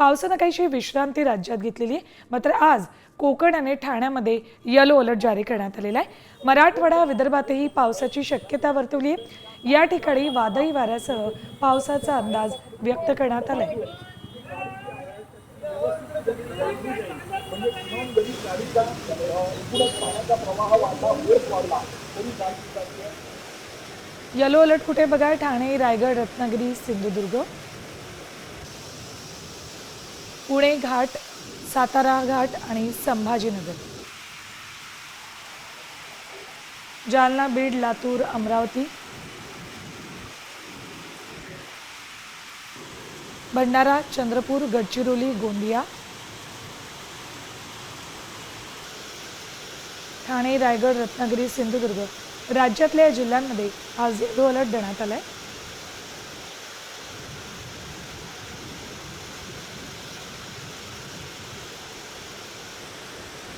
पावसानं काहीशी विश्रांती राज्यात घेतलेली आहे. मात्र आज कोकण आणि ठाण्यामध्ये यलो अलर्ट जारी करण्यात आलेला आहे. मराठवाडा विदर्भातही पावसाची शक्यता वर्तवली आहे. या ठिकाणी वादळी वाऱ्यासह पावसाचा अंदाज व्यक्त करण्यात आला आहे येलो अलर्ट कुठे बघा ठाणे रायगड रत्नागिरी सिंधुदुर्ग. पुणे घाट सातारा घाट आणि संभाजीनगर. जालना बीड लातूर अमरावती. भंडारा चंद्रपूर गडचिरोली गोंदिया. ठाणे रायगड रत्नागिरी सिंधुदुर्ग. राज्यातल्या या जिल्ह्यांमध्ये आज येलो अलर्ट देण्यात आलाय.